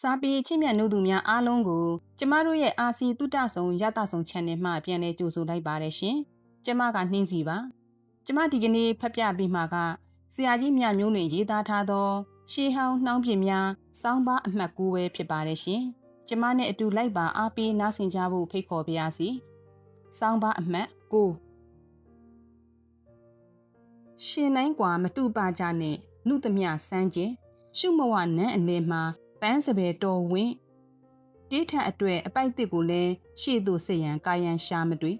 စာပေချစ်မြတ်နိုးသူများအားလုံးကိုကျမတို့ရဲ့အာစီတုတဆုံရတဆုံ channel မှပြန်လည်ကြိုဆိုလိုက်ပါတယ်ရှင်။ကျမကနှင်းစီပါ။ကျမဒီကနေ့ဖတ်ပြပေးမှာကဆရာကြီးမြမျိုးလွင်ရေးသားထားသော ရှေးဟောင်းနှောင်းပြများစောင်းပါအမှတ်9ပဲဖြစ်ပါတယ်ရှင်။ကျမနဲ့အတူလိုက်ပါအားပေးနားဆင်ကြဖို့ဖိတ်ခေါ်ပါရစေ။စောင်းပါအမှတ်9ရှင်နိုင်กว่าမတူပါကြနဲ့လူသမျှစမ်းကျင်ရှုမဝနန်းအလယ်မှာ ပန်းစပယ်တော်ဝင်းတေးထက်အတွေ့အပိုက်တစ်ကိုလည်းရှေ့သို့ဆက်ရန်ကာယံရှာမတွေ့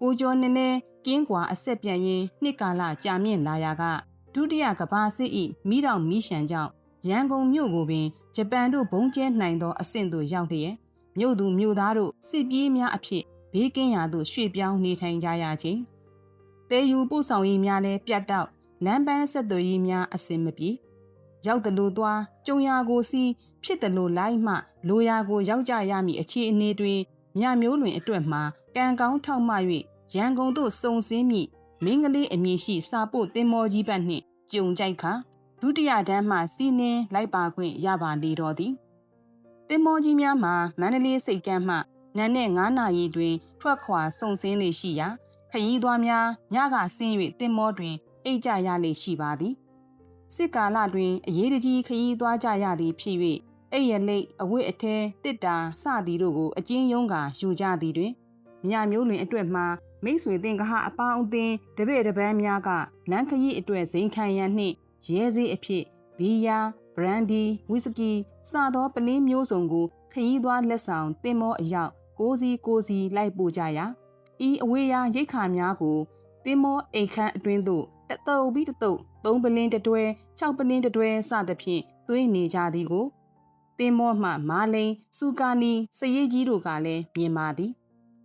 ကိုကျော်နည်းနည်းကင်းကွာအဆက်ပြတ်ရင်နှစ်ကာလကြာမြင့်လာရာကဒုတိယကဘာစစ်ဤမိတော်မိရှံကြောင့်ရန်ကုန်မြို့ကိုပင်ဂျပန်တို့ဘုံကျဲနိုင်သောအဆင့်သို့ရောက်လျက်မြို့သူမြို့သားတို့စစ်ပြေးများအဖြစ်ဘေးကင်းရာသို့ရွှေ့ပြောင်းနေထိုင်ကြရခြင်းတဲယူပို့ဆောင်ရေးများလည်းပြတ်တောက်လမ်းပန်းဆက်သွယ်ရေးများအဆင်မပြေရောက်တယ်လို့သွားကြုံရာကိုစီး ဖြစ်တယ်လို့လိုက်မှလိုရာကိုရောက်ကြရမည့်အခြေအနေတွင်မြမျိုးလွင်အတွက်မှာကံကောင်းထောက်မှ၍ရန်ကုန်သို့စုံစင်းမိမင်းကလေးအမည်ရှိစာပို့တင်မောကြီးဘက်နှင့်ကြုံကြိုက်ခါဒုတိယတန်းမှစီးနင်းလိုက်ပါခွင့်ရပါလေတော်သည်တင်မောကြီးများမှာမန္တလေးစိတ်ကမ်းမှနန်းနဲ့9နာရီတွင် ထွက်ခွာစုံစင်းလေရှိရာခရီးသွားများညကဆင်း၍တင်မောတွင်အိတ်ကြရလေရှိပါသည်စစ်ကာလတွင်အရေးတကြီးခရီးသွားကြရသည်ဖြစ်၍ အဲ့ရလိတ်အဝတ်အထဲတစ်တာစသည်တို့ကိုအကျဉ်းယုံကယူကြသည်တွင်မြမျိုးလွင်အတွက်မှာမိတ်ဆွေတင်ကဟအပေါင်းအသင်းတပည့်တပန်းများကလမ်းခရီးအတွက်ဇိမ်ခံရန်နှင့်ရဲစေးအဖြစ်ဘီယာဘရန်ဒီဝီစကီစသောပလင်းမျိုးစုံကိုခရီးသွားလက်ဆောင်တင်မောအယောက်ကိုစီကိုစီလိုက်ပို့ကြရာဤအဝေးရာရိတ်ခါများကိုတင်မောအိတ်ခမ်းအတွင်းသို့တတုပ်ပြီးတတုပ်သုံးပလင်းတတွဲ၆ပလင်းတတွဲစသဖြင့်သွင်းနေကြသည်ကို တင်မောမှမာလိန်စူကာနီစရေးကြီးတို့ကလည်းမြင်ပါသည်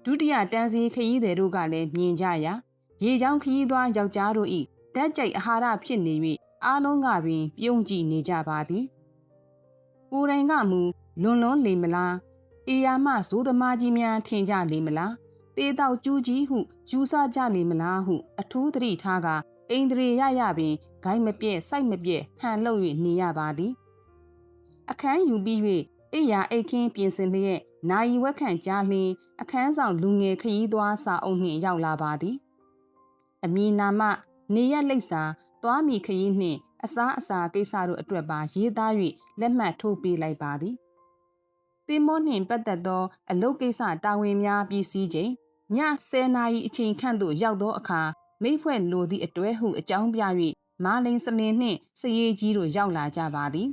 ဒုတိယတန်းစီခရီးသည်တို့ကလည်းမြင်ကြရာရေချောင်းခရီးသွားယောက်ျားတို့၏ဓာတ်ကြိုက်အာဟာရဖြစ်နေ၍အားလုံးကပင်ပြုံးကြည့်နေကြပါသည်ကိုယ်တိုင်ကမူလွန်လွန်လေမလားအေယာမဇိုးသမားကြီးများထင်ကြလေမလားတေးတော့ကျူးကြီးဟုယူဆကြလေမလားဟု အထူးသတိထားကအိန္ဒြေရရပင်ဂိုင်းမပြည့်စိုက်မပြည့်ဟန်လှုပ်၍နေရပါသည် အခန်းယူပြီး၍အိယာအိတ်ခင်းပြင်ဆင်လျက်နိုင်ဝက်ခန့်ကြားလျင်အခန်းဆောင်လူငယ်ခရီးသွားစာအုပ်နှင့်ရောက်လာပါသည်အမည်နာမနေရလိပ်စာသွားမီခရီးနှင့်အစားအစာကိစ္စတို့အတွက်ပါရေးသား၍လက်မှတ်ထိုးပေးလိုက်ပါသည်တင်မောနှင့်ပတ်သက်သော အလုပ်ကိစ္စတာဝန်များပြီးစီးချိန်ည10နာရီအချိန်ခန့်သို့ရောက်သောအခါမိဖွဲ့လိုသည့်အတွဲဟုအကြောင်းပြ၍မာလိန်စလင်နှင့်စရေးကြီးတို့ရောက်လာကြပါသည်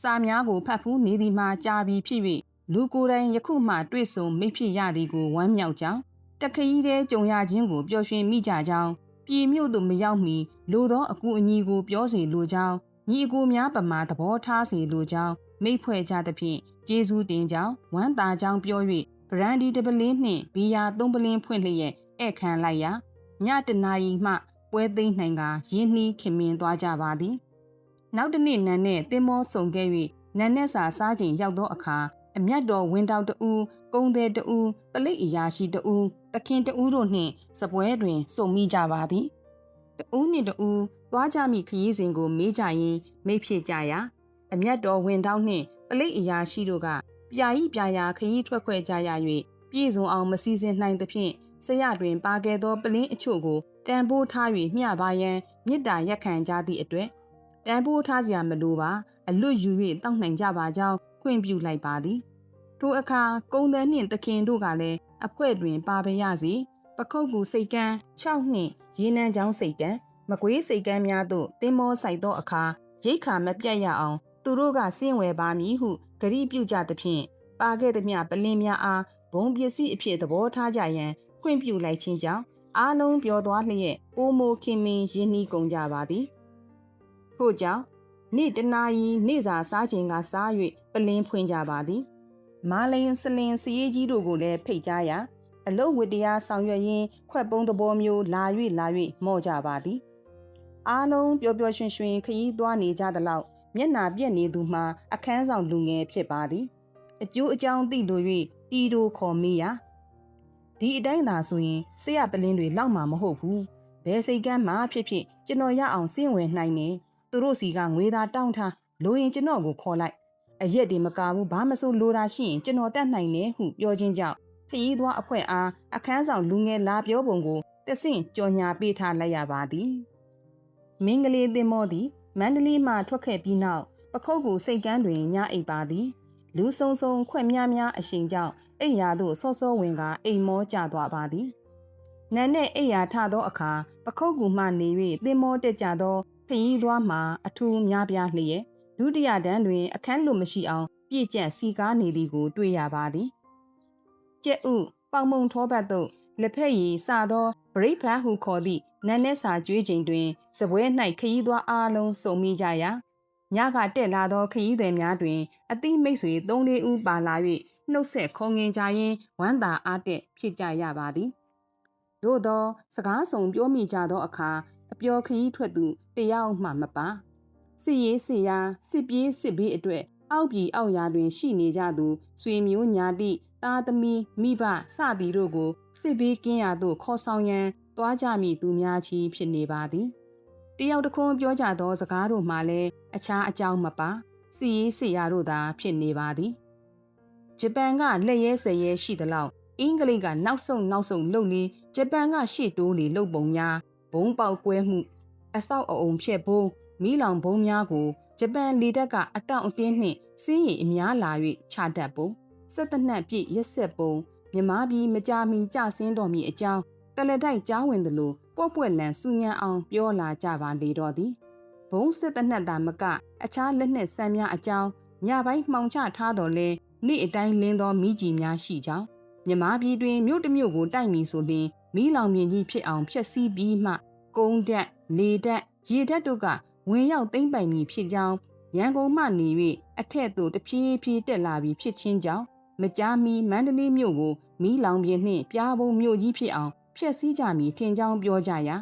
စာများကိုဖတ်ဖူးနေသည်မှာကြာပြီဖြစ်၍လူကိုယ်တိုင်ယခုမှတွေ့ဆုံမိဖြစ်ရသည်ကိုဝမ်းမြောက်ကြောင်းတခရီးတဲ့ကြုံရခြင်းကိုပျော်ရွှင်မိကြကြောင်းပြည်မြို့သို့မရောက်မီလိုသောအကူအညီကိုပြောစီလိုကြောင်းညီအကိုများပမာသဘောထားစီလိုကြောင်းမိဖွဲ့ကြသဖြင့်ကျေးဇူးတင်ကြောင်းဝမ်းသာကြောင်းပြော၍ဗရန်ဒီတပလင်းနှင့်ဘီယာသုံးပလင်းဖွင့်လျက်ဧည့်ခံလိုက်ရာညတနာရီမှပွဲသိမ်းနိုင်ကရင်းနှီးခင်မင်သွားကြပါသည် နောက်တစ်နေ့နန်းနဲ့တင်မောဆုံခဲ့၍နန်းနဲ့စာစားချိန်ရောက်သောအခါအမျက်တော်ဝင်းတောက်တူကုန်းသည်တူပလိတ်အရာရှိတူတခင်တူတို့နှင့်စပွဲတွင်စုံမိကြပါသည်တူနှင့်တူသွားကြမိခရီးစဉ်ကိုမေးကြရင်မိဖြစ်ကြရာအမျက်တော်ဝင်းတောက်နှင့်ပလိတ်အရာရှိတို့ကပြာဤပြာရာခရီးထွက်ခွဲကြရ၍ပြည်စုံအောင်မစည်းစင်းနိုင်သဖြင့်ဆရာတွင်ပါခဲ့သောပလင်းအချို့ကိုတန်ဖိုးထား၍မျှပါရန်မေတ္တာရက်ခံကြသည့်အတွက် တန်ဖိုးထားစရာမလိုပါအလွတ်ယူ၍တောက်နိုင်ကြပါကြောင်းခွင့်ပြုလိုက်ပါသည်ထိုအခါကုံသည်နှင့်သခင်တို့ကလည်းအဖွဲတွင်ပါပရစီပခုတ်ကူစိတ်ကန်း6နှင့်ရေနံချောင်းစိတ်ကန်းမကွေးစိတ်ကန်းများသို့တင်းမောဆိုင်သောအခါရိတ်ခါမပြတ်ရအောင် သူတို့ကစင့်ဝယ်ပါမည်ဟုဂရိပြုကြသဖြင့်ပါခဲ့သည်မြပလင်းများအားဘုံပစ္စည်းအဖြစ်သဘောထားကြရန်ခွင့်ပြုလိုက်ခြင်းကြောင့်အားလုံးပျော်သွားလျက်ပိုမိုခင်မင်ရင်းနှီးကုန်ကြပါသည် ထို့ကြောင့်နေ့တနာရီနေ့စာစားချိန်ကစား၍ပလင်းဖွင့်ကြပါသည်မာလိန်စလင်စရေးကြီးတို့ကိုလည်းဖိတ်ကြားရာအလုတ်ဝတ္တရားဆောင်ရွက်ရင်းခွက်ပုံးသဘောမျိုးလာ၍လာ၍မော့ကြပါသည်အားလုံးပျော်ပျော်ရွှင်ရွှင်ခရီးသွားနေကြသလောက်မျက်နာပြက်နေသူမှာအခန်းဆောင်လူငယ်ဖြစ်ပါသည်အကျိုးအကြောင်းသိလို၍တီတိုခေါ်မိရာဒီအတိုင်းသာဆိုရင်ဆရာပလင်းတွေလောက်မှာမဟုတ်ဘူးဘယ်စိတ်ကမ်းမှဖြစ်ဖြစ်ကျွန်တော်ရအောင်စင့်ဝင်နိုင်နေ သူတို့စီကငွေသားတောင်းထားလိုရင်ကျွန်တော်ကိုခေါ်လိုက်အရက်တွေမကဘူးဘာမဆိုလိုတာရှိရင်ကျွန်တော်တတ်နိုင်တယ်ဟုပြောခြင်းကြောင့်ခရီးသွားအဖွဲ့အားအခန်းဆောင်လူငယ်လာပြောပုံကိုတဆင့်ကြော်ညာပေးထားလိုက်ရပါသည်မင်းကလေးသင်မောသည်မန္တလေးမှထွက်ခဲ့ပြီးနောက်ပခုတ်ကူစိတ်ကန်းတွင်ညအိပ်ပါသည်လူဆုံဆုံခွက်များများအရှင်ကြောင့်အိမ်ရာသို့စောစောဝင်ကအိမ်မောကျသွားပါသည်နန်းနဲ့အိမ်ရာထသောအခါပခုတ်ကူမှနေ၍သင်မောတက်ကြသော ခရီးသွားမှာအထူးများပြားလျက်ဒုတိယတန်းတွင် အခန်းလိုမရှိအောင်ပြည့်ကျက်စီကားနေသည်ကို တွေ့ရပါသည်ကျက်ဥပေါင်မုံထောပတ်သို့လက်ဖက်ရည်စသောဗရိတ်ဖတ်ဟုခေါ်သည့်နန်းနဲ့စာကျွေးချိန်တွင်စပွဲ၌ခရီးသွားအားလုံးစုံမိကြရာညကတက်လာသောခရီးသည်များတွင်အတိမိတ်ဆွေ၃-၄ဦးပါလာ၍နှုတ်ဆက်ခုံငင်ကြရင်းဝမ်းသာအားတက်ဖြစ်ကြရပါသည်သို့သော စကားဆောင်ပြောမိကြသောအခါ အပျော်ခရီးထွက်သူတယောက်မှမပါစစ်ရေးစစ်ရာစစ်ပြေးစစ်ဘေးအတွက်အောက်ပြည်အောက်ရာတွင်ရှိနေကြသူဆွေမျိုးညာတိသားသမီးမိဘစသည်တို့ကိုစစ်ဘေးကင်းရာသို့ခေါ်ဆောင်ရန်တွားကြမည်သူများချီဖြစ်နေပါသည်တယောက်တစ်ခွန်းပြောကြသောစကားတို့မှလည်းအခြားအကြောင်းမပါစီရေးစီရာတို့သာဖြစ်နေပါသည်ဂျပန်ကလက်ရဲဆယ်ရဲရှိသလောက်အင်္ဂလိပ်ကနောက်ဆုံးနောက်ဆုံးလှုပ်လေဂျပန်ကရှေ့တိုးလေလှုပ်ပုံများ ဘုံပေါက်ကွဲမှု အဆောက်အအုံဖြစ်ဘုံမီးလောင်ဘုံများကိုဂျပန်လေတပ်ကအတောင့်အတင်းနှင့်စီးရီအများလာ၍ချတတ်ပုံစစ်တနက်ပြည့်ရက်ဆက်ပုံမြမပြည်မကြမီကြဆင်းတော်မူအကြောင်းကလတိုက်ကြားဝင်သလိုပွက်ပွက်လန်စူညံအောင်ပြောလာကြပါလေတော့သည်ဘုံစစ်တနက်သာမက အခြားလက်နက်ဆန်းများအကြောင်းညပိုင်းမှောင်ချထားတော်လဲနေ့အတိုင်းလင်းသောမိကြီးများရှိကြောင်းမြမပြည်တွင်မြို့တစ်မြို့ကိုတိုက်မီဆိုရင် မီးလောင်မြင်ကြီးဖြစ်အောင်ဖျက်ဆီးပြီးမှကုန်းတက်လေတက်ရေတက်တို့ကဝင်ရောက်သိမ့်ပိုင်မည်ဖြစ်ကြောင်းရန်ကုန်မှနေ၍အထက်သို့တဖြည်းဖြည်းတက်လာပြီးဖြစ်ချင်းကြောင်းမကြာမီမန္တလေးမြို့ကိုမီးလောင်ပြင်းနှင့်ပြားပုံမြို့ကြီးဖြစ်အောင်ဖျက်ဆီးကြမည်ထင်ကြောင်းပြောကြရာ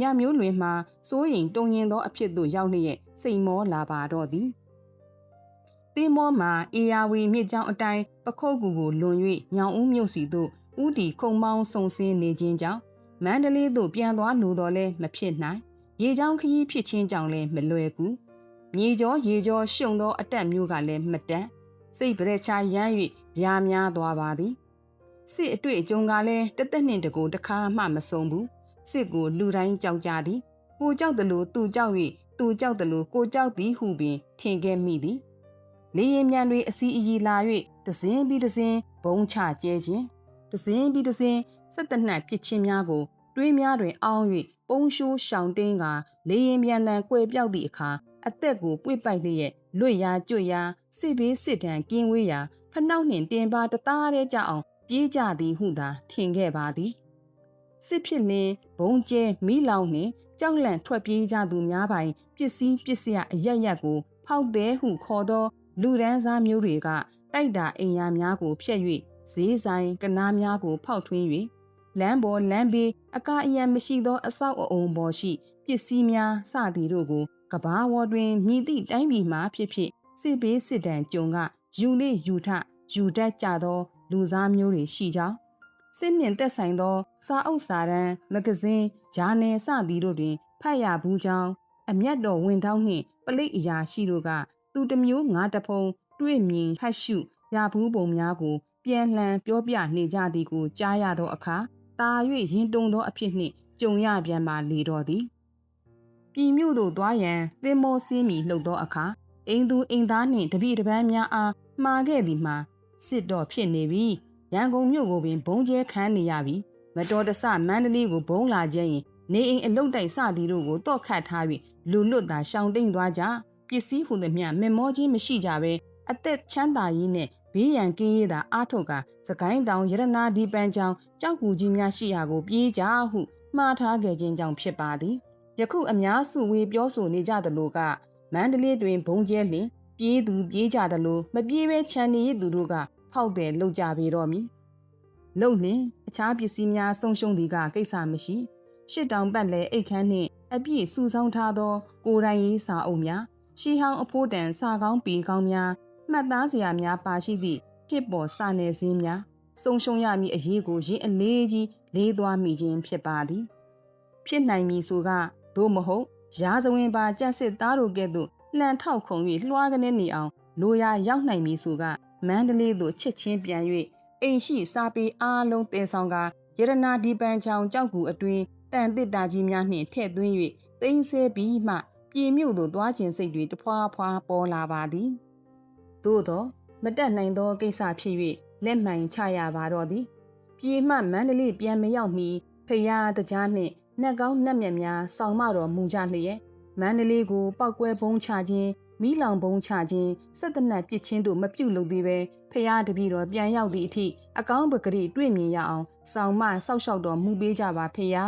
ညမျိုးလွင်မှာစိုးရင်တုံရင်သောအဖြစ်သို့ရောက်လျက်စိတ်မောလာပါတော့သည်တေမောမှာအေယာဝီမြစ်ကြောင်းအတိုင်းပခုတ်ကူကိုလွန်၍ညောင်ဦးမြို့စီသို့ ဥတီခုံမောင်းဆုံဆင်းနေခြင်းကြောင့်မန္တလေးသို့ပြန်သွားလိုတော့လဲမဖြစ်နိုင်ရေချောင်းခရီးဖြစ်ခြင်းကြောင့်လည်းမလွယ်ကူမြေကျော်ရေကျော်ရှုံသောအတက်မျိုးကလည်းမတန်စိတ်ပရက်ချရမ်း၍ဗျာများသွားပါသည်စစ်အတွေ့အကြုံကလည်းတသက်နှင့်တကူတခါမှမဆုံးဘူးစစ်ကိုလူတိုင်းကြောက်ကြသည်ကိုကြောက်တယ်လို့သူကြောက်၍သူကြောက်တယ်လို့ကိုကြောက်သည်ဟုပင်ထင်ခဲ့မိသည်လေရင်မြန်တွေအစီအီလာ၍တစင်းပြီးတစင်းဘုံချကျဲခြင်း တစင်းပြီးတစင်းစက်တနတ်ဖြစ်ခြင်းများကို တွေးများတွင်အောင်း၍ပုံရှိုးရှောင်တင်းကလေရင်မြန်တန်ကွယ်ပြောက်သည့်အခါအသက်ကိုပွေ့ပိုက်လျက်လွတ်ရာကျွတ်ရာစစ်ဘေးစစ်တမ်းကင်းဝေးရာဖနှောက်နှင်တင်ပါတသားရဲကြအောင်ပြေးကြသည်ဟုသာထင်ခဲ့ပါသည်စစ်ဖြစ်လင်ဘုံကျဲမိလောင်နှင့်ကြောက်လန့်ထွက်ပြေးကြသူများပိုင်ပစ္စည်းပစ္စယအယက်ရက်ကို ဖောက်သေးဟုခေါ်သော လူဒန်းစားမျိုးတွေကတိုက်တာအိမ်ယာများကိုဖျက်၍ ဈေးဆိုင်ကနားများကိုဖောက်ထွင်း၍လမ်းပေါ်လမ်းဘေးအကာအယံမရှိသောအဆောက်အအုံပေါ်ရှိပစ္စည်းများစသည်တို့ကိုကဘာဝတွင်မြည်သည့်တိုင်းပြည်မှာဖြစ်ဖြစ်စစ်ဘေးစစ်တမ်းကြုံကယူလေယူထယူတတ်ကြသော လူစားမျိုးတွေရှိကြောင်းစစ်နှင်သက်ဆိုင်သော စာအုပ်စာတမ်းမဂဇင်းဂျာနယ်စသည်တို့တွင်ဖတ်ရဘူးကြောင်းအမျက်တော်ဝင်တောင်းနှင့်ပလိတ်အရာရှိတို့ကသူတစ်မျိုးငါတဖုံ တွေ့မြင်ဖတ်ရှုရဘူးပုံများကို ပြန်လှန်ပြောပြနေကြသည်ကိုကြားရသောအခါတာ၍ရင်တုံသောအဖြစ်နှင့်ကြုံရပြန်ပါလေတော်သည်ပြည်မြို့သို့သွားရန်သင်္ဘောစင်းမီလှုပ်သောအခါအိမ်သူအိမ်သားနှင့်တပည့်တပန်းများအားမှားခဲ့သည်မှာစစ်တော့ဖြစ်နေပြီရန်ကုန်မြို့ကိုပင်ဘုံကျဲခန်းနေရပြီမတော်တဆမန္တလေးကိုဘုံလာခြင်းရင်နေအိမ်အလုတ်တိုက်စသည်တို့ကိုတော့ခတ်ထားပြီးလူလွတ်သာရှောင်တိန်သွားကြပစ္စည်းဟုသည်မျှမမောခြင်းမရှိကြပဲအသက်ချမ်းသာရေးနဲ့ ဘေးရန်ကင်းရေးသာအားထုတ်ကစကိုင်းတောင်ရတနာဒီပန်းချောင်းကြောက်ကူကြီးများရှိရာကိုပြေးကြဟုမှားထားခဲ့ခြင်းကြောင့်ဖြစ်ပါသည်ယခုအများစုဝေပြောဆိုနေကြသလိုကမန္တလေးတွင်ဘုံကျဲလင်ပြေးသူပြေးကြသလိုမပြေးပဲခြံနေရသူတို့ကဖောက်တယ်လှုပ်ကြပေတော့မည်လုံလင်အခြားပစ္စည်းများဆုံးရှုံးသည်ကကိစ္စမရှိရှစ်တောင်ပတ်လဲအိတ်ခမ်းနှင့်အပြည့်စုဆောင်းထားသော ကိုယ်တိုင်ရေးစာအုပ်များရှီဟောင်းအဖိုးတန်စာကောင်းပေကောင်းများ မှတ်သားစရာများပါရှိသည့်ဖြစ်ပေါ်စာနယ်ဇင်းများဆုံးရှုံးရမည့်အရေးကိုရင်းအလေးကြီးလေးသွားမိခြင်းဖြစ်ပါသည် ဖြစ်နိုင်မည်ဆိုကသို့မဟုတ်ရာဇဝင်ပါကြက်စစ်သားတို့ကဲ့သို့လှန်ထောက်ခုံ၍လွှားကနေနေအောင်လိုရာရောက်နိုင်ပြီဆိုကမန္တလေးသို့ချက်ချင်းပြန်၍အိမ်ရှိစာပေအားလုံးတည်ဆောင်ကရတနာဒီပန်ချောင်ကြောက်ကူအတွင်းတန်တစ်တာကြီးများနှင့်ထည့်သွင်း၍တိမ့်ဆဲပြီးမှ ပြည်မြို့သို့သွားခြင်းစိတ်တွေတဖွာဖွာပေါ်လာပါသည် သို့သောမတက်နိုင်သောကိစ္စဖြစ်၍လက်မှန်ချရပါတော့သည်ပြည်မှမန္တလေးပြန်မရောက်မီဖရာတကြားနှင့်နှက်ကောင်းနှက်မြက်များဆောင်မတော်မူကြလျက်မန္တလေးကိုပောက်ကွဲဘုံချခြင်းမိလောင်ဘုံချခြင်းစက်တနတ်ပစ်ချင်းတို့မပြုတ်လို့သေးပဲဖရာတပည့်တော်ပြန်ရောက်သည့်အထိအကောင်းပကတိတွေ့မြင်ရအောင်ဆောင်မဆောက်ရှောက်တော်မူပေးကြပါဖရာ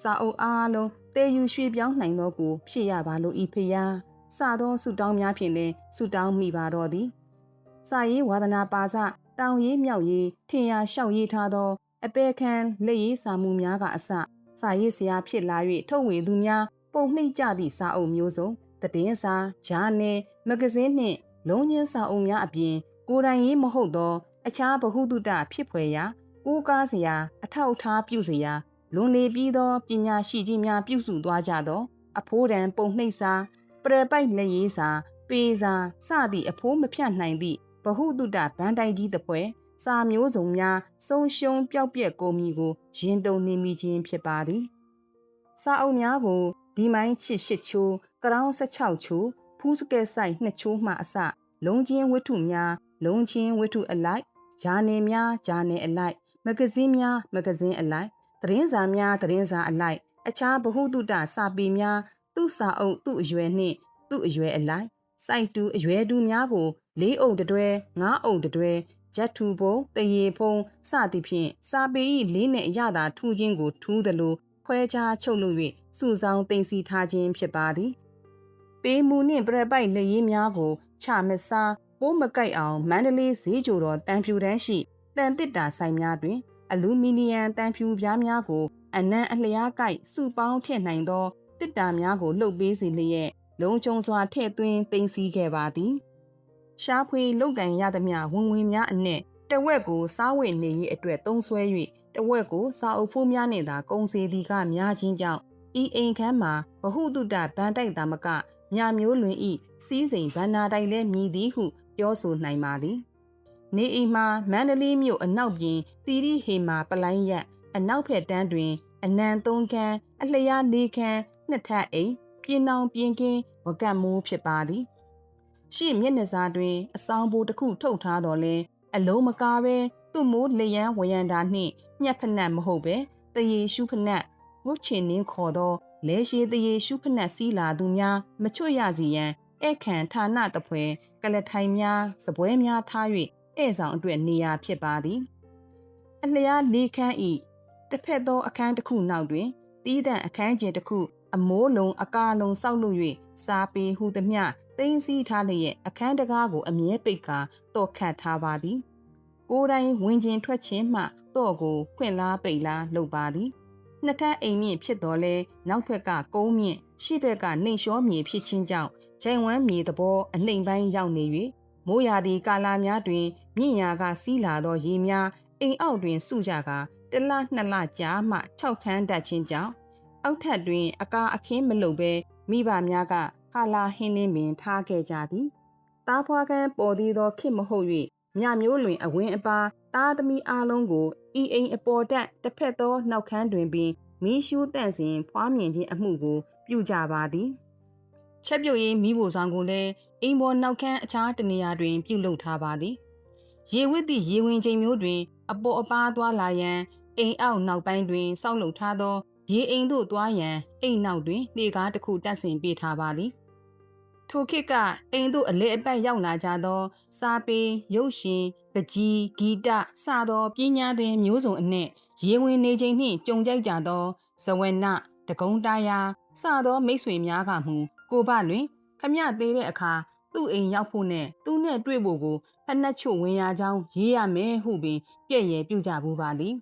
စာအုပ်အားလုံးတေယူရွှေပြောင်းနိုင်သောကိုဖြစ်ရပါလို့ဤဖရာ စသောဆုတောင်းများဖြင့်လည်းဆုတောင်းမိပါတော့သည်စာရေးဝါဒနာပါစတောင်ရေးမြောက်ရေးထင်ရာလျှောက်ရေးထားသော အပေခံလက်ရေးစာမှုများကအစစာရေးဆရာဖြစ်လာ၍ထုတ်ဝေသူများပုံနှိပ်ကြသည့်စာအုပ်မျိုးစုံသတင်းစာဂျာနယ်မဂဇင်းနှင့်လုံးချင်းစာအုပ်များအပြင် ကိုယ်တိုင်ရေးမဟုတ်သော အခြားဗဟုသုတဖြစ်ဖွယ်ရာကိုးကားစရာ အထောက်အထားပြုစရာလွန်လေပြီးသောပညာရှိကြီးများပြုစုသွားကြသော အဖိုးတန်ပုံနှိပ်စာ ပရပိုက်လက်ရေးစာပေးစာစသည့်အဖိုးမဖြတ်နိုင်သည့်ဗဟုသုတဗန်တိုင်ကြီးတစ်ပွဲစာမျိုးစုံများဆုံးရှုံးပျောက်ပြက်ကုန်မီကိုရင်တုံနေမိခြင်းဖြစ်ပါသည်စာအုပ်များကိုဒီမိုင်းချစ်ရှစ်ချိုးကရောင်း16ချိုးဖူးစကဲဆိုင်နှစ်ချိုးမှအစလုံးချင်းဝတ္ထုများလုံးချင်းဝတ္ထုအလိုက်ဂျာနယ်များဂျာနယ်အလိုက်မဂဇင်းများမဂဇင်းအလိုက်သတင်းစာများသတင်းစာအလိုက်အခြားဗဟုသုတစာပေများ သူ့စာအုပ်သူ့အရွယ်နှင့်သူ့အရွယ်အလိုက်စိုက်တူအရွယ်တူများကိုလေးအုပ်တတွဲငါးအုပ်တတွဲဂျက်ထူပုံတရေဖုံစသည်ဖြင့်စာပေ၏လေးနဲ့အရသာထူးခြင်းကိုထူးသလိုခွဲခြားချုပ်လို့၍စုဆောင်တင်စီထားခြင်းဖြစ်ပါသည်ပေးမူနှင့်ပြပိုက်လက်ရည်များကိုချမစားပိုးမကိုက်အောင်မန္တလေးဈေးကြိုတော်တန်ဖြူတန်းရှိတန်တစ်တာဆိုင်များတွင် အလူမီနီယံတန်ဖြူပြားများကို အနံအလျားကိုက်စုပေါင်းထည့်နိုင်သော တစ်တာများကိုလှုပ်ပေးစီလျက်လုံးကျုံစွာထည့်သွင်းတင်စီခဲ့ပါသည်ရှားဖွေလုတ်ကန်ရသမျှဝင်ဝင်များအနက်တဝက်ကိုစားဝတ်နေရေးအတွက်သုံးစွဲ၍တဝက်ကိုစာအုပ်ဖိုးများနှင့်သာကုန်စီသည်ကများခြင်းကြောင့်ဤအိမ်ခန်းမှာဗဟုတုတဗန်တိုက်တာမကမြမျိုးလွင်ဤစီးစိမ်ဗန္နာတိုက်လဲမြည်သည်ဟုပြောဆိုနိုင်ပါသည်နေအိမ်မှာမန္တလေးမြို့အနောက်ပြင်တီရီဟေမာပလိုင်းရက်အနောက်ဖက်တန်းတွင် အနံသုံးခန်းအလျားလေးခန်း နှစ်ထပ်အိမ်ပြင်းအောင်ပြင်းကင်းဝကတ်မိုးဖြစ်ပါသည်ရှေ့မျက်နှာစာတွင် အဆောင်ပိုတစ်ခုထုတ်ထားတော်လဲအလုံးမကားပဲသူ့မိုးလျံဝရန်တာနှင့်ညက်ဖနက်မဟုတ်ပဲတရေရှုဖနက်ဝုတ်ချင်နှင်းခေါ်သောလဲရှိတရေရှုဖနက်စီးလာသူများမချွတ်ရစီရန်ဧကန်ဌာနတပွဲကလထိုင်များစပွဲများထား၍ဧဆောင်အတွက်နေရာဖြစ်ပါသည်အလျားလေးခန်းဤတစ်ဖက်သောအခန်းတစ်ခုနောက်တွင်တီးတန့်အခန်းကျင်တစ်ခု အမိုးလုံးအကာလုံးစောက်လို့၍စားပေဟုသမျှသိမ်းဆည်းထားလျက်အခန်းတကားကိုအမြဲပိတ်ကာတော့ခတ်ထားပါသည်ကိုယ်တိုင်ဝင်ကျင်ထွက်ခြင်းမှတော့ကိုဖွင့်လားပိတ်လားလုပ်ပါသည်နှစ်ထပ်အိမ်မြင့်ဖြစ်တော်လဲနောက်ဘက်ကကုန်းမြင့်ရှေ့ဘက်ကနှိမ်လျှောမြေဖြစ်ခြင်းကြောင့်ဂျိုင်ဝမ်းမြေသဘောအနှိမ်ပိုင်းရောက်နေ၍မိုးရာသီကာလများတွင်မြင့်ရာကစီးလာသောရေများအိမ်အောက်တွင်စုကြကာတလနှစ်လကြာမှ၆ခန်းတက်ခြင်းကြောင့် အောက်ထပ်တွင် အကာအခင်းမလုံဘဲမိဘများကဟာလာဟင်းလင်းပင်ထားခဲ့ကြသည်တားဖွားကန်းပေါ်သေးသောခေမဟုတ်၍မြမျိုးလွင်အဝင်းအပါသားသမီးအားလုံးကိုဤအိမ်အပေါ်တက်တစ်ဖက်သောနောက်ခန်းတွင်ပင်မီးရှူးတန့်စဉ်ဖွားမြင်ခြင်းအမှုကို ပြုကြပါသည်ချက်ပြုတ်ရေးမိဖို့ဆောင်ကိုလည်းအိမ်ပေါ်နောက်ခန်းအခြားတနေရာတွင် ပြုလုပ်ထားပါသည်ရေဝစ်သည့်ရေဝင်ချိန်မျိုးတွင် အပေါ်အပါသွားလာရန်အိမ်အောက်နောက်ပိုင်းတွင်စောက်လုပ်ထားသော ရေအိမ်သို့သွားရန်အိမ်နောက်တွင်လေကားတစ်ခုတက်ဆင်ပေးထားပါသည်ထိုခေတ်ကအိမ်သို့အလဲအပတ်ရောက်လာကြသော စာပေရုပ်ရှင်ပကြီးဂီတစသောပညာသင်မျိုးစုံအနှင့်ရေဝင်နေခြင်းနှင့်ကြုံကြိုက်ကြသောဇဝနတကုံတာယာစသောမိတ်ဆွေများကမှုကိုဘတွင် ခမသေးတဲ့အခါသူ့အိမ်ရောက်ဖို့နဲ့သူနဲ့တွေ့ဖို့ကိုဖက်နှက်ချို့ဝင်ရကြောင်းရေးရမယ်ဟုပင် ပြည့်ရဲပြုကြဘူးပါသည်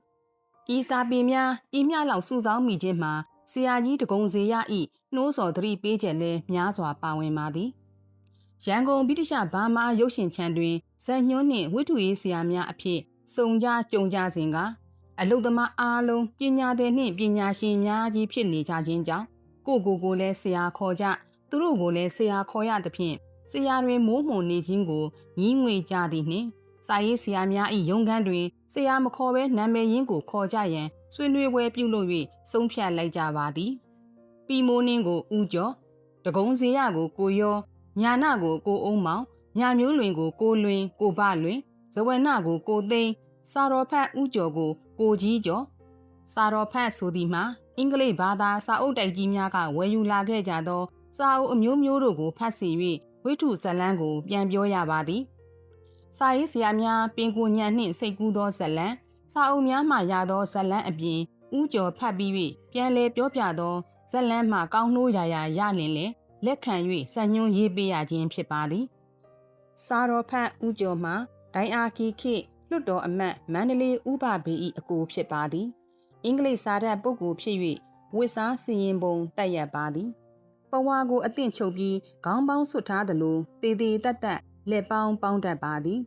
ဤစာပေများဤမြလောက်စုဆောင်းမိခြင်းမှာဆရာကြီးတကုံစေရဤနှိုးစော်သတိပေးချက်လဲများစွာပါဝင်ပါသည်ရန်ကုန်ဗြိတိရှဘာမာရုပ်ရှင်ချန်တွင်ဇက်ညွန်းနှင့်ဝိထုရေးဆရာများအဖြစ်စုံကြကြုံကြစဉ်ကအလုသမားအားလုံးပညာသည်နှင့်ပညာရှင်များကြီးဖြစ်နေကြခြင်းကြောင့်ကိုကိုကိုလည်းဆရာခေါ်ကြသူတို့ကိုလည်းဆရာခေါ်ရသဖြင့်ဆရာတွေမိုးမှုန်နေခြင်းကိုညီးငွေကြသည်နှင့်စာရေးဆရာများ၏ရုံးခန်းတွင် ဆရာမခေါ်ဘဲနာမည်ရင်းကိုခေါ်ကြရန်ဆွေးနွေးပွဲပြုလုပ်၍ဆုံးဖြတ်လိုက်ကြပါသည်ပီမိုးနှင်းကိုဦးကျော်တကုံးစရကိုကိုရောညာနာကိုကိုအုံးမောင်ညာမျိုးလွင်ကိုကိုလွင် ကိုဗလွင်ဇဝနကိုကိုသိန်းစာတော်ဖတ်ဦးကျော်ကိုကိုကြီးကျော်စာတော်ဖတ်ဆိုသည်မှာအင်္ဂလိပ်ဘာသာစာအုပ်တိုက်ကြီးများကဝယ်ယူလာခဲ့ကြသောစာအုပ်အမျိုးမျိုးတို့ကိုဖတ်စီ၍ဝိထုဇလန်းကိုပြန်ပြောရပါသည် စာရေးဆရာများပင်ကိုညံနှင့်စိတ်ကူးသောဇလန်းစာအုပ်များမှရသောဇလန်းအပြင်ဦးကျော်ဖတ်ပြီး၍ပြန်လဲပြောပြသောဇလန်းမှကောင်းနှိုးရာရာရလင်လေလက်ခံ၍စံညွှန်းရေးပေးရခြင်းဖြစ်ပါသည်စာတော်ဖတ်ဦးကျော်မှဒိုင်အာကီခေလွတ်တော်အမတ်မန္တလေးဥပဘေ၏အကိုဖြစ်ပါသည်အင်္ဂလိပ်စာတတ်ပုဂ္ဂိုလ်ဖြစ်၍ဝစ်စားစီရင်ပုံတက်ရပါသည်ပဝါကိုအသင့်ချုပ်ပြီးခေါင်းပေါင်းဆွတ်ထားသလိုတေသေးတက်တက် လက်ပေါင်းပေါင်းတတ်ပါသည်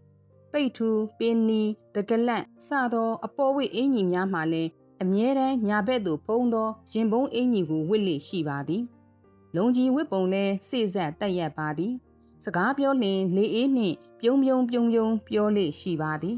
ပိတ်ထူပင်နီတကလန့်စသောအပေါ်ဝိအင်ကြီးများမှလည်းအမြဲတမ်းညာဘက်သို့ဖုံးသောရင်ပုံးအင်ကြီးကိုဝစ်လိရှိပါသည် လုံကြီးဝစ်ပုံလဲစိစက်တက်ရက်ပါသည် စကားပြောလင်လေအေးနှင့်ပြုံးပြုံးပြုံးပြုံးပြောလိရှိပါသည်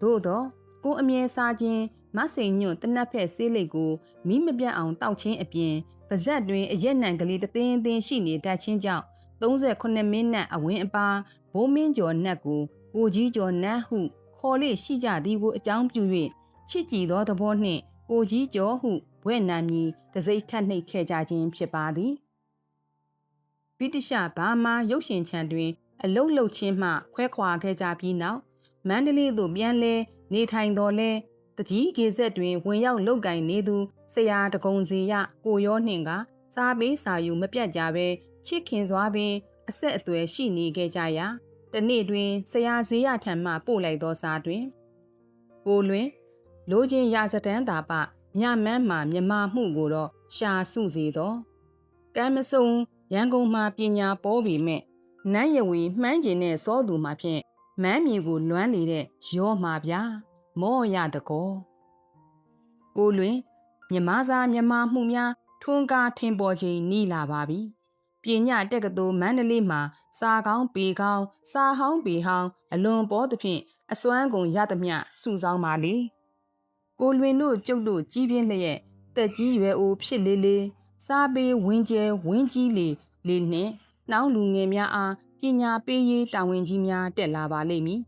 သို့သောကိုအမြဲစားခြင်းမဆိန်ညွန့်တနတ်ဖက်ဆေးလိတ်ကိုမိမပြတ်အောင်တောက်ခြင်းအပြင်ပါဇက်တွင်အရက်နံကလေးတသိန်းသိန်းရှိနေတတ်ခြင်းကြောင့် 38မိနစ်အဝင်းအပါဘိုးမင်းကျော်နတ်ကိုကိုကြီးကျော်နတ်ဟုခေါ်လေရှိကြသည်ကိုအကြောင်းပြု၍ချစ်ကြည်သောသဘောနှင့်ကိုကြီးကျော်ဟုဘွဲ့နာမည်တစိမ့်ထပ်နှိပ်ခဲ့ကြခြင်းဖြစ်ပါသည်ဗြိတိရှဘာမာရုပ်ရှင်ချံတွင် အလုတ်လုတ်ချင်းမှခွဲခွာခဲ့ကြပြီးနောက်မန္တလေးသို့ပြန်လဲနေထိုင်တော်လဲတကြီးကေဆက်တွင်ဝင်ရောက်လုတ်ကင်နေသူဆရာတကုံစီရကိုရောနှင့်ကစားပေးစာယူမပြတ်ကြပဲ ချစ်ခင်စွာပင် အဆက်အသွယ်ရှိနေခဲ့ကြရာတနေ့တွင်ဆရာဈေးရထံမှပို့လိုက်သောစာတွင်ကိုလွင်လိုချင်းရာစတန်းတာပမြမန်းမှမြမမှုကိုတော့ရှာစုစေတော့ကမ်းမစုံရန်ကုန်မှာပညာပေါ်ပေမဲ့နန်းရဝီမှန်းကျင်တဲ့စောသူမှာဖြင့်မန်းမြေကိုလွမ်းနေတဲ့ရောမှာဗျာမောရတကောကိုလွင်မြမစားမြမမှုများထွန်းကားထင်ပေါ်ခြင်းနီးလာပါပြီ ပညာတက်ကတူမန္တလေးမှာစာကောင်းပေကောင်းစာဟောင်းပေဟောင်းအလွန်ပေါ်သဖြင့်အစွမ်းကုန်ရသမျှစုဆောင်းပါလေကိုလွင်တို့ကျုပ်တို့ကြီးပြင်းလျက်တက်ကြီးရွယ်အိုဖြစ်လေလေစားပေးဝင်းကျဲဝင်းကြီးလေလေနှင့်နှောင်းလူငယ်များအားပညာပေးရေးတာဝန်ကြီးများတက်လာပါလိမ့်မည်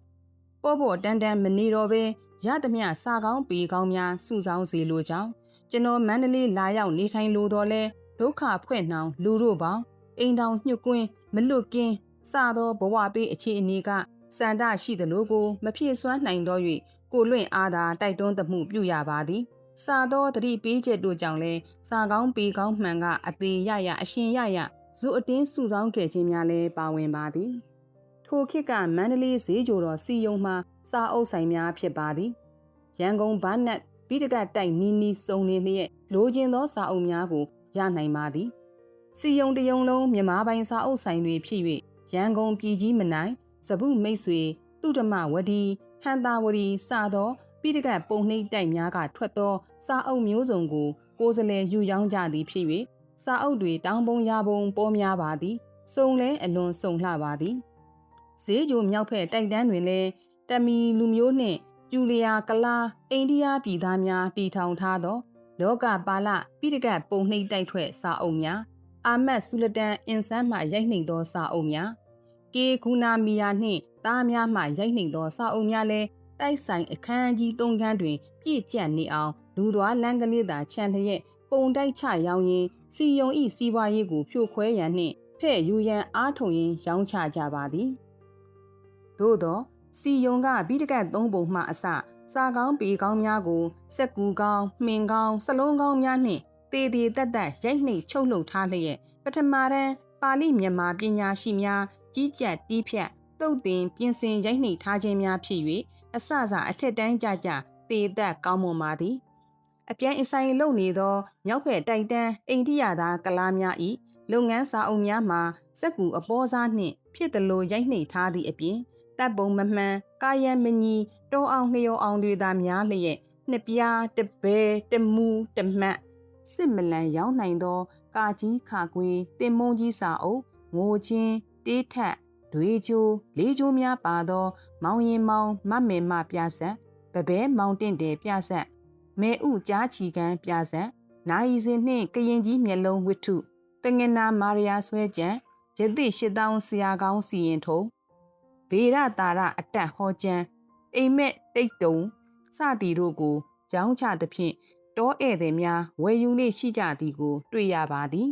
ပေါ်ပေါ်တန်တန်မနေတော့ပဲရသမျှစာကောင်းပေကောင်းများစုဆောင်းစေလိုကြောင်းကျွန်တော်မန္တလေးလာရောက်နေထိုင်လိုတော့လဲဒုက္ခဖွဲ့နှောင်လူတို့ပေါင်း အိမ်တောင်ညှွတ်ကွင်းမလွတ်ကင်းစသောဘဝပေးအခြေအနေကစန္ဒရှိသလိုကိုမဖြစ်စွမ်းနိုင်တော့၍ကိုလွင့်အားသာတိုက်တွန်းသမှုပြုရပါသည်စာသောတတိပေးချက်တို့ကြောင့်လဲစာကောင်းပေကောင်းမှန်ကအသေးရရအရှင်ရရဇုအတင်းစုဆောင်းခဲ့ခြင်းများလဲပါဝင်ပါသည်ထိုခေတ်ကမန္တလေးဈေးကျော်တော်စီယုံမှာစာအုပ်ဆိုင်များဖြစ်ပါသည်ရန်ကုန်ဘာနက်ပြီးတကတိုက်နီးနီးစုံနေလျက်လိုချင်သောစာအုပ်များကိုရနိုင်ပါသည် စီယုံတယုံလုံးမြမပိုင်းစာအုပ်ဆိုင်တွေဖြစ်၍ရန်ကုန်ပြည်ကြီးမနိုင်စပုမိတ်ဆွေတုဒမဝဒီဟန်တာဝဒီစသောပြီးတကပုံနှိမ့်တိုက်များကထွက်သောစာအုပ်မျိုးစုံကိုကိုယ်စလဲယူရောင်းကြသည်ဖြစ်၍စာအုပ်တွေတောင်းပုံရပုံပေါ်များပါသည်စုံလဲအလွန်စုံလှပါသည်ဈေးကြိုမြောက်ဖက်တိုက်တန်းတွင်လဲတမီလူမျိုးနှင့်ကျူလျာကလာအိန္ဒိယပြည်သားများတီထောင်ထားသော လောကပါလပိဋကတ်ပုံနှိပ်တိုက်ထွက်စာအုပ်များ အာမတ်ဆူလတန်အင်ဆန်းမှရိုက်နှိပ်သောစာအုပ်များကေဂူနာမီယာနှင့်သားများမှရိုက်နှိပ်သောစာအုပ်များလည်းတိုက်ဆိုင်အခန်းကြီး၃ခန်းတွင်ပြည့်ကျက်နေအောင်လူသွားလမ်းကလေးသာခြံလျက်ပုံတိုက်ချရောင်းရင်းစီယုံဤစီးပွားရေးကိုဖြိုခွဲရန်နှင့်ဖဲ့ယူရန်အားထုတ်ရင်းရောင်းချကြပါသည်သို့သောစီယုံကဘိဒကတ်သုံးပုံမှအစစာကောင်းပေကောင်းများကိုစက်ကူကောင်းမှင်ကောင်းစလုံးကောင်းများနှင့် တေတေတက်တက်ရိုက်နှိပ်ချုပ်လုပ်ထားလျက်ပထမတန်းပါဠိမြန်မာပညာရှိများကြီးကြပ်တီးဖြတ်တုတ်တင်ပြင်ဆင်ရိုက်နှိပ်ထားခြင်းများဖြစ်၍အစစအထက်တန်းကြကြတေသက်ကောင်းမွန်ပါသည်အပြိုင်အဆိုင်လုပ်နေသောမြောက်ဖက်တိုက်တန်းအိန္ဒိယသားကလားများ၏လုပ်ငန်းစာအုပ်များမှာစက်ကူအပေါ်စားနှင့် ဖြစ်သလိုရိုက်နှိပ်ထားသည့်အပြင်တပ်ပုံမမှန်ကာယံမညီတောအောင်လျောအောင်တွေသာများလျက်နှစ်ပြားတပဲတမူတမတ် စစ်မလန်ရောင်းနိုင်သော ကာကြီးခါကွေတင်မုံကြီးစာအုပ်ငိုချင်းတေးထက်ဒွေချိုလေးချိုးများပါသော မောင်ရင်မောင်မမေမပြဆက်ပပဲမောင်တင့်တယ်ပြဆက်မဲဥကြားချီကန်းပြဆက်နိုင်စင်နှင့်ကရင်ကြီးမျက်လုံးဝိထုတငနာမာရီယာဆွဲကြံယသိရှစ်တောင်းဆရာကောင်းစီရင်ထုံဗေရတာရအတက်ဟောကျမ်းအိမ်မက်တိတ်တုံစသည်တို့ကိုရောင်းချသဖြင့် တောဧည့်သည်များဝယ်ယူလေရှိကြသည်ကို တွေ့ရပါသည်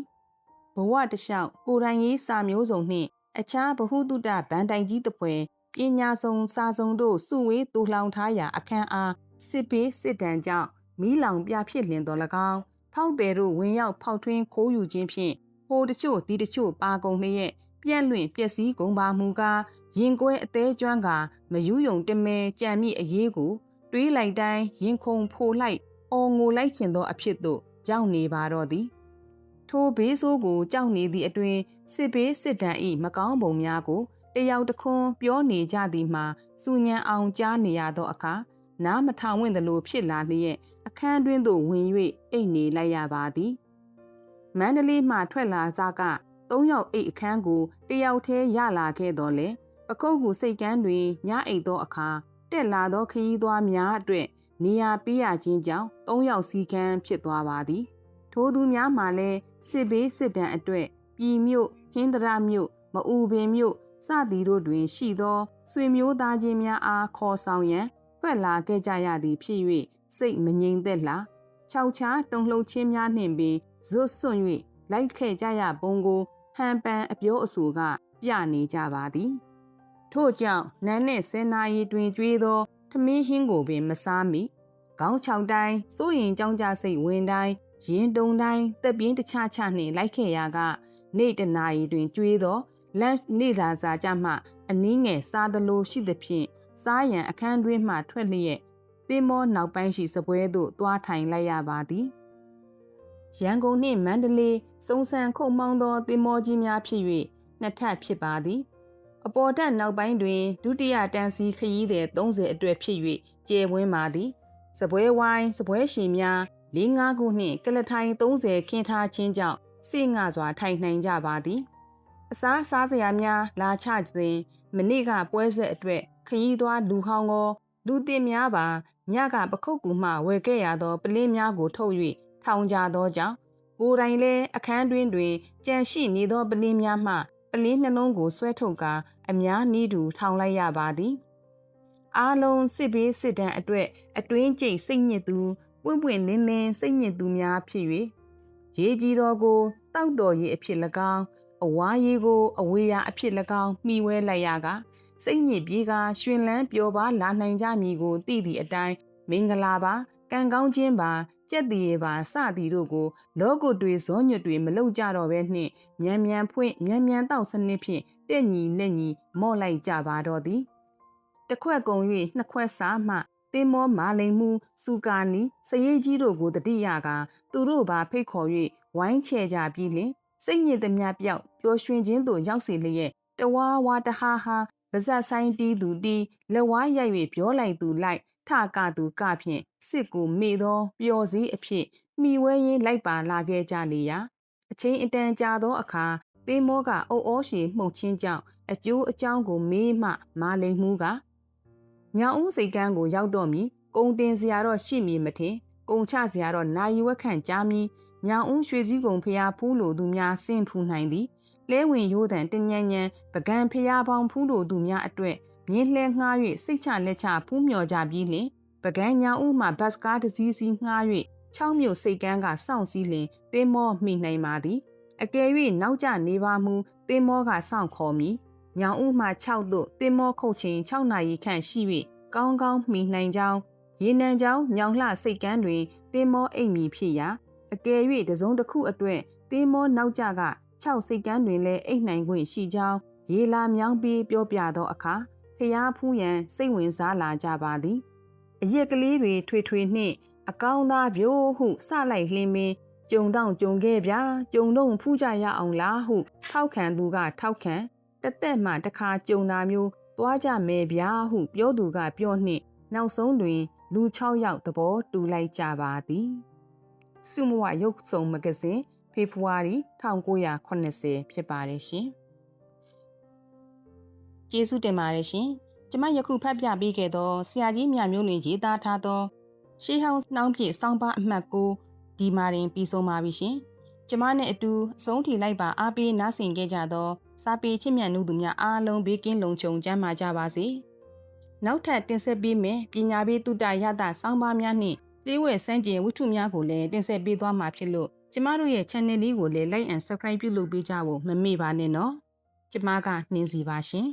ဘဝတလျှောက်ကိုယ်တိုင်ရေးစာမျိုးစုံနှင့် အခြားဗဟုသုတဗန်တိုင်ကြီးတပွဲပညာဆုံးစာဆုံးတို့စုဝေးတူလောင်ထားရာအခန်းအားစစ်ပေးစစ်တမ်းကြောင့်မီးလောင်ပြဖြစ်လင်တော်၎င်းဖောက်တယ်တို့ဝင်ရောက်ဖောက်ထွင်းခိုးယူခြင်းဖြင့်ဟိုတချို့ဒီတချို့ပါကုန်လျက်ပြန့်လွင့်ပျက်စီးကုန်ပါမူကားရင်ကွဲအသေးကျွမ်းကမယူးယုံတမဲကြံမိအရေးကို တွေးလိုက်တိုင်းရင်ခုန်ဖိုလိုက် အော်ငိုလိုက်ချင်သောအဖြစ်သို့ရောက်နေပါတော့သည်ထိုဘေးဆိုးကိုကြောက်နေသည့်အတွင်စစ်ဘေးစစ်တမ်းဤမကောင်းပုံများကိုတယောက်တခွန်းပြောနေကြသည်မှာစူညံအောင်ကြားနေရသောအခါနားမထောင်ဝင်သလိုဖြစ်လာလျက်အခန်းတွင်းသို့ဝင်၍အိတ်နေလိုက်ရပါသည်မန္တလေးမှထွက်လာကြကသုံးယောက်အိတ်အခန်းကိုတယောက်တည်းရလာခဲ့တော်လဲပကုတ်ကူစိတ်ကန်းတွင်ညအိတ်သောအခါတက်လာသောခရီးသွားများအတွက် နေရာပေးရခြင်းကြောင့်သုံးယောက်စီကန်းဖြစ်သွားပါသည် ထိုသူများမှလည်းစစ်ဘေးစစ်တမ်းအတွက်ပြည်မြို့ဟင်းတရမြို့မအူပင်မြို့စသည်တို့တွင် ရှိသောဆွေမျိုးသားချင်းများအားခေါ်ဆောင်ရန်ဖွဲ့လာခဲ့ကြရသည်ဖြစ်၍စိတ်မငြိမ်သက်လာခြောက်ချားတုံလှုပ်ခြင်းများနှင့်ပင်ဇွတ်ဆွန့်၍လိုက်ခဲ့ကြရပုံကိုဟန်ပန်အပြောအဆိုက ပြနေကြပါသည် ထို့ကြောင့်နန်းနှင့်ဆယ်နာရီတွင်ကျွေးသော ထမင်းဟင်းကိုပင်မစားမိခေါင်းချောင်တိုင်းစိုးရင်ကြောင်းကြစိတ်ဝင်တိုင်းရင်တုံတိုင်းတက်ပြင်းတခြားချနှင့်လိုက်ခဲ့ရာကနေ့တနာရီတွင်ကျွေးသောလန့်နေလာစားကြမှအနည်းငယ်စားသလိုရှိသဖြင့်စားရန်အခန်းတွင်းမှထွက်လျက်သင်းမောနောက်ပိုင်းရှိစပွဲသို့သွားထိုင်လိုက်ရပါသည်ရန်ကုန်နှင့်မန္တလေးစုံစံခုတ်မောင်းသောသင်းမောကြီးများဖြစ်၍နှစ်ထပ်ဖြစ်ပါသည် အပေါ်တက်နောက်ပိုင်းတွင်ဒုတိယတန်းစီခရီးသည်30အတွက်ဖြစ်၍ကျေဝင်းပါသည်စပွဲဝိုင်းစပွဲရှင်များ၄၅ခုနှင့်ကလထိုင်30ခင်းထားခြင်းကြောင့်စိတ်ငှစွာထိုင်နိုင်ကြပါသည်အစားစားစရာများလာချခြင်းမနေ့ကပွဲဆက်အတွက်ခရီးသွားလူဟောင်းကိုလူသစ်များပါညကပခုတ်ကူမှဝယ်ခဲ့ရသောပလင်းများကိုထုတ်၍ထောင်ကြသောကြောင့်ကိုယ်တိုင်လည်းအခန်းတွင်တွင်ကြံရှိနေသောပလင်းများမှ ပလင်းနှလုံးကိုဆွဲထုတ်ကာအများနီးတူထောင်လိုက်ရပါသည်အားလုံးစစ်ဘေးစစ်တမ်းအတွက်အတွင်းကျိတ်စိတ်ညစ်သူပွင့်ပွင့်လင်းလင်းစိတ်ညစ်သူများဖြစ်၍ရေကြီးတော်ကိုတောက်တော်ရေအဖြစ်၎င်းအဝါရီကို အဝေးရာအဖြစ်၎င်းမှီဝဲလိုက်ရကစိတ်ညစ်ပြေးကရွှင်လန်းပျော်ပါလာနိုင်ကြမည်ကိုသိသည့်အတိုင်းမင်္ဂလာပါကံကောင်းခြင်းပါ ကြက်တည်ရပါစသည်တို့ကို လောကုတွေဇောညွတ်တွေမလုံကြတော့ဘဲနှင့်မြန်မြန်ဖွင့်မြန်မြန်တောက်စနစ်ဖြင့်တက်ညီလက်ညီမော့လိုက်ကြပါတော့သည်တခွက်ကုံ၍နှစ်ခွက်စားမှတင်းမောမာလိန်မှုစူကာနီစရေးကြီးတို့ကိုတတိယကသူတို့ပါဖိတ်ခေါ်၍ဝိုင်းချဲကြပြီးလင်စိတ်ညစ်သမျှပြောက်ပျော်ရွှင်ခြင်းသို့ရောက်စေလျက်တဝါဝါတဟာဟာပါဇက်ဆိုင်တီးသူတီးလက်ဝါးရိုက်၍ပြောလိုက်သူလိုက် ထကသူကဖြင့်စစ်ကိုမေ့သောပျော်စည်းအဖြစ်မိဝဲရင်းလိုက်ပါလာခဲ့ကြလေရာအချင်းအတန်ကြာသောအခါသင်းမောကအုပ်အောရှည်မှုတ်ချင်းကြောင့်အကျိုးအကြောင်းကိုမေးမှမာလိန်မှုကညောင်ဦးစိတ်ကန်းကိုရောက်တော့မီကုံတင်စရာတော့ရှိမည်မထင်ကုံချစရာတော့နာယီဝက်ခန့်ကြားမီညောင်ဦးရွှေစည်းကုံဖျားဖူးလိုသူများဆင့်ဖူးနိုင်သည်လဲဝင်ရိုးတန်တညံညံပကံဖျားပေါင်းဖူးလိုသူများအတွက် မြင်းလှဲငှား၍စိတ်ချလက်ချဖူးမြော်ကြပြီးလင်ပကံညာဦးမှဘတ်စကားတစ်စီးစီးငှား၍ချောင်းမြို့စိတ်ကန်းကစောင့်စည်းလင်သင်းမောမိနိုင်ပါသည်အကယ်၍နောက်ကျနေပါမူသင်းမောကစောင့်ခေါ်မီညောင်ဦးမှ6သို့သင်းမောခုတ်ချိန်6နာရီခန့်ရှိ၍ကောင်းကောင်းမိနိုင်ကြောင်းရေနံကြောင်းညောင်လှစိတ်ကန်းတွင်သင်းမောအိမ်မီဖြစ်ရာအကယ်၍တစုံတစ်ခုအတွက်သင်းမောနောက်ကျက6စိတ်ကန်းတွင်လည်းအိတ်နိုင်ခွင့်ရှိကြောင်းရေလာမြောင်းပြီးပြောပြသောအခါ ဖျားဖူးရန်စိတ်ဝင်စားလာကြပါသည်အရက်ကလေးတွေထွေထွေနှင့် အကောင်းသားပြိုးဟုစလိုက်လင်းမင်းကြုံတော့ကြုံခဲ့ဗျာကြုံတော့ဖူးကြရအောင်လားဟု ထောက်ခံသူကထောက်ခံတသက်မှတခါကြုံတာမျိုးသွားကြမယ်ဗျာဟုပြောသူကပြောနှင့် နောက်ဆုံးတွင် လူ6ယောက်သဘောတူလိုက်ကြပါသည်စုမဝရုပ်စုံမဂဇင်းဖေဖော်ဝါရီ1980ဖြစ်ပါတယ်ရှင် ကျေးဇူးတင်ပါတယ်ရှင်ကျမယခုဖတ်ပြပေးခဲ့သောဆရာကြီးမြမျိုးလွင်ရေးသားထားသောရှေးဟောင်းနှောင်းပြည့်စောင်းပါအမှတ်ကိုဒီမှာတင်ပြီးဆုံးပါပြီရှင်ကျမနဲ့အတူအဆုံးထိလိုက်ပါအားပေးနားဆင်ခဲ့ကြသောစာပေချစ်မြတ်နုသူများအားလုံးဘေးကင်းလုံခြုံကြမ်းမာကြပါစေနောက်ထပ်တင်ဆက်ပေးမယ်ပညာပေးတုတ္တရတစောင်းပါများနှင့်လေးဝဲစမ်းကျင်ဝတ္ထုများကိုလည်းတင်ဆက်ပေးသွားမှာဖြစ်လို့ကျမတို့ရဲ့ channel လေးကိုလည်း like and subscribe ပြုလုပ်ပေးကြဖို့မမေ့ပါနဲ့နော်ကျမကနှင်းစီပါရှင်